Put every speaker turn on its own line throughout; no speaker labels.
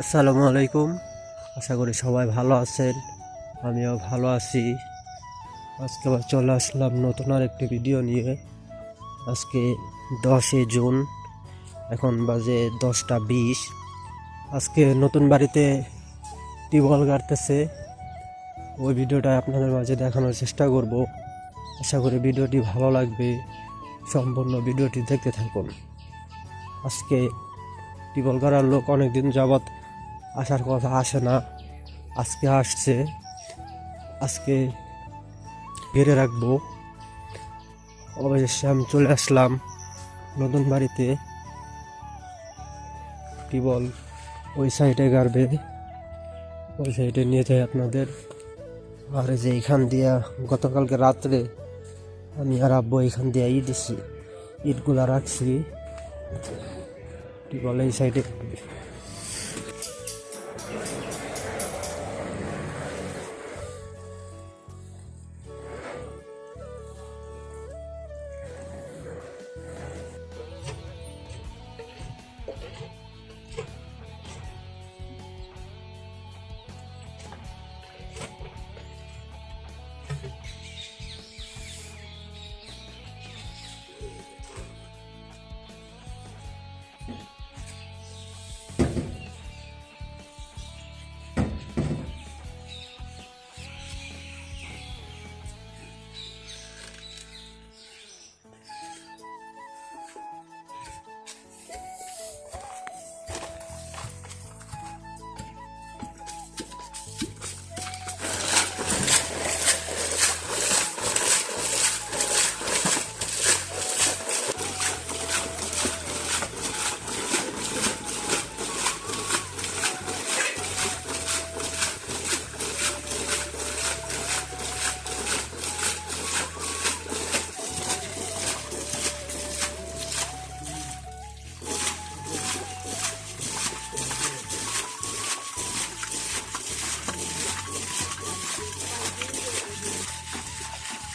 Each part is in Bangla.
আসসালামু আলাইকুম। আশা করি সবাই ভালো আছেন, আমিও ভালো আছি। আজকে আবার চলে আসলাম নতুন আর একটি ভিডিও নিয়ে। আজকে দশই জুন, এখন বাজে দশটা বিশ। আজকে নতুন বাড়িতে টিউবওয়েল গাড়তেছে। ওই ভিডিওটা আপনাদের মাঝে দেখানোর চেষ্টা করব। আশা করি ভিডিওটি ভালো লাগবে। সম্পূর্ণ ভিডিওটি দেখতে থাকুন। আজকে টিউবওয়েল গাড়ার লোক অনেকদিন যাবৎ আসার কথা আসে না। আজকে আসছে। আজকে ঘিরে রাখব। অবশেষে আমি চলে আসলাম নতুন বাড়িতে। টিউবওয়েল ওই সাইডে গাড়বে। ওই সাইডে নিয়ে যাই আপনাদের। আর যে এইখান দিয়া গতকালকে রাত্রে আমি আর আব্বু এইখান দিয়ে ইট দিছি। ইটগুলা রাখছি। টিউবওয়েল এই সাইডে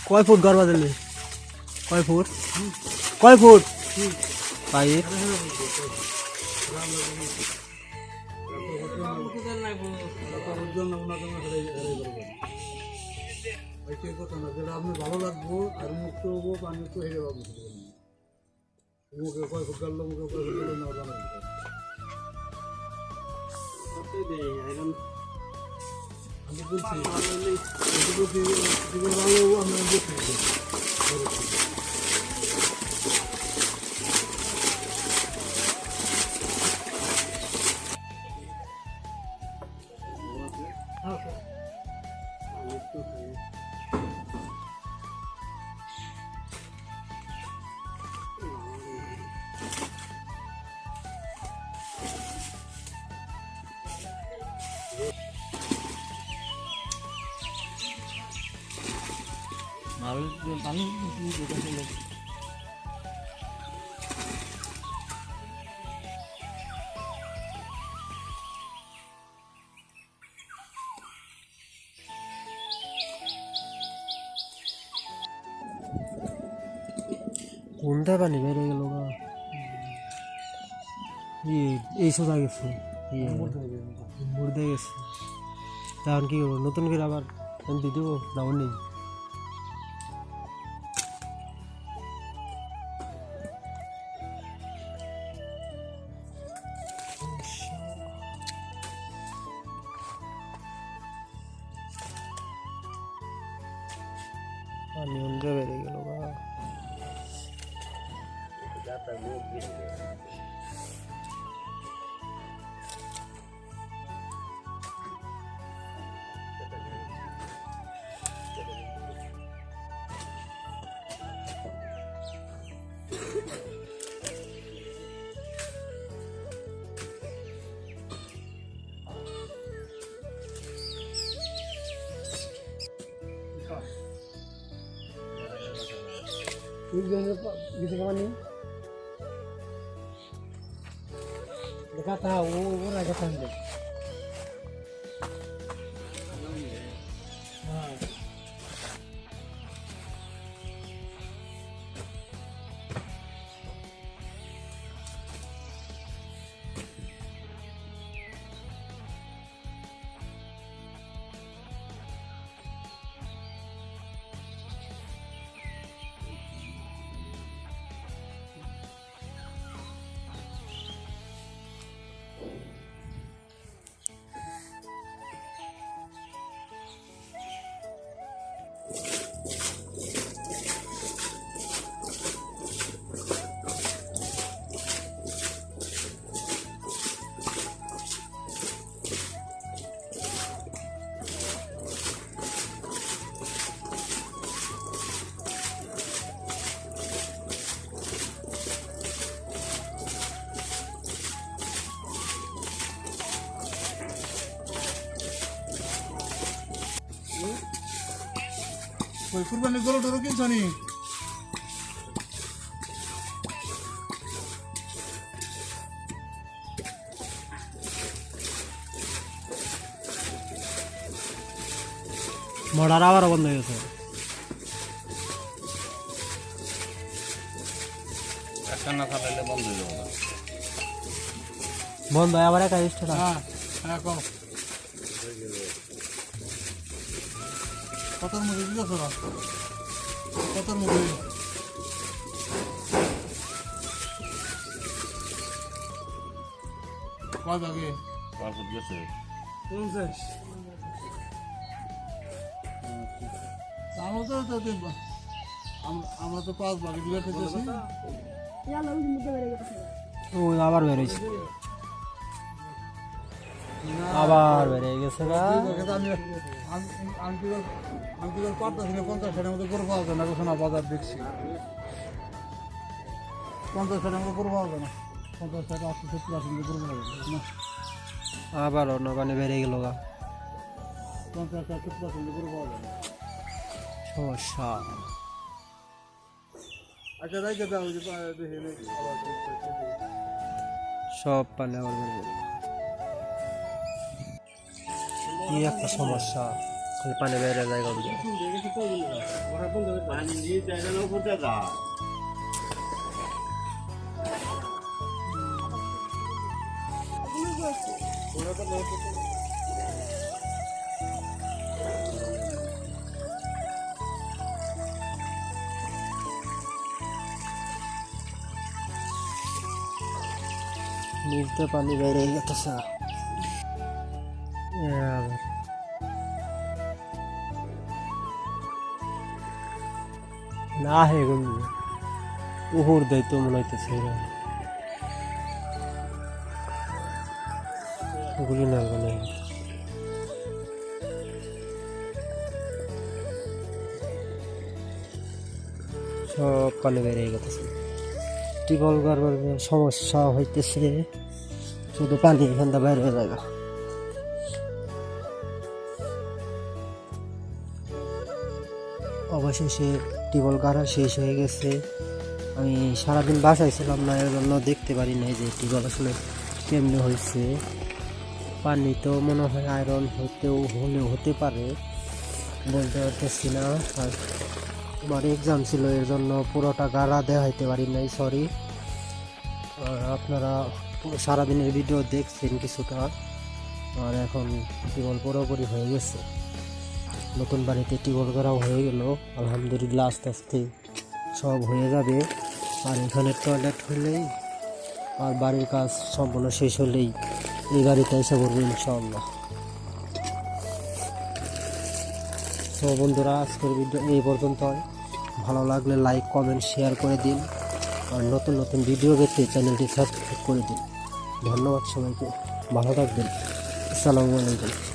কয় ফুট গড়বা দিলে? কয় ফুট? কয় ফুট? পাইপ
আপনি ভালো লাগবো আর মুক্ত হব পানি মুক্ত হয়ে যাব মুখে কয় ফুট গাড়লো মুখে কয় ফুট গাড়লো না জানা আমি বলছি আমি বলছি জীবন ভালো হব আমি দেখতে
কোনটা পানি বেড়ে গেল গা ইয়ে এই সোজা গেছে ইয়ে মুড়তে গেছে তখন কি করব নতুন করে আবার দিয়ে দেবো না নেই পানি অন্ধে বেড়ে গেল
dekat tahu orang kata dia ওই কুরবানি গরু টরু কিনছ নি?
আবার বন্ধ হয়ে গেছে।
না বন্ধ হয়ে যাবে।
বন্ধ হয় আবার একা
হ্যাঁ হ্যাঁ কম কতর মধ্যে দিতেছ না কতর মধ্যে কয়
গেছে
পঞ্চাশ। আমরা তো আমরা পাঁচ ভাগে দিলে খেতেছি।
আবার বেরোইছে আবার বেড়ে গেছে
পঞ্চাশ ষাটের মধ্যে গরু পাওয়া যায় না ঘোষণা বাজার দেখছি। পঞ্চাশ ষাটের মধ্যে গরু পাওয়া যায় না। পঞ্চাশ ষাট আশি সত্তর আশি মধ্যে গরু পাওয়া যায় না।
আবার অন্য কানে বেরিয়ে গেল গা।
পঞ্চাশ ষাট সত্তর আশি মধ্যে গরু পাওয়া যায় না।
সমস্যা
আচ্ছা দাও দেখে
সব পানে আবার বেরিয়ে গেল। কি একটা সমস্যা? খালি পানি বেরিয়ে যায় গা
পানি দিয়ে চাইলে উপরে যা
নিচতে পানি বেরিয়ে গেছে। না হে গন্ধ উহুর দেয় মনে হইতেছে। গুলি না মানে সব পানি বেরিয়ে গেছে। টিবল গারবার সমস্যা হইতেছে। শুধু পানি এখান থেকে বাইরে হয়ে যায় অবশেষে টিবল গাড়া শেষ হয়ে গেছে। আমি সারাদিন বাসায় ছিলাম না এর জন্য দেখতে পারি নাই যে টিবল আসলে কেমনে হয়েছে। পানি তো মনে হয় আয়রন হতেও, হলেও হতে পারে, বলতে পারতেছি না। আর আমার এক্সাম ছিল এর জন্য পুরোটা গাড়া দেখাইতে পারি নাই সরি আর আপনারা সারাদিনের ভিডিও দেখছেন কিছুটা। আর এখন টিবল পুরোপুরি হয়ে গেছে। নতুন বাড়িতে টিবল করাও হয়ে গেল। আলহামদুলিল্লাহ আস্তে আস্তে সব হয়ে যাবে। আর এখানে টয়লেট হলেই আর বাড়ির কাজ সম্পূর্ণ শেষ হলেই এই বাড়িতে এসে পড়ব ইনশাআল্লাহ। তো বন্ধুরা, আজকের ভিডিও এই পর্যন্ত ভালো লাগলে লাইক কমেন্ট শেয়ার করে দিন। আর নতুন নতুন ভিডিও পেতে চ্যানেলটি সাবস্ক্রাইব করে দিন। ধন্যবাদ সবাইকে। ভালো থাকবেন। আসসালামু আলাইকুম।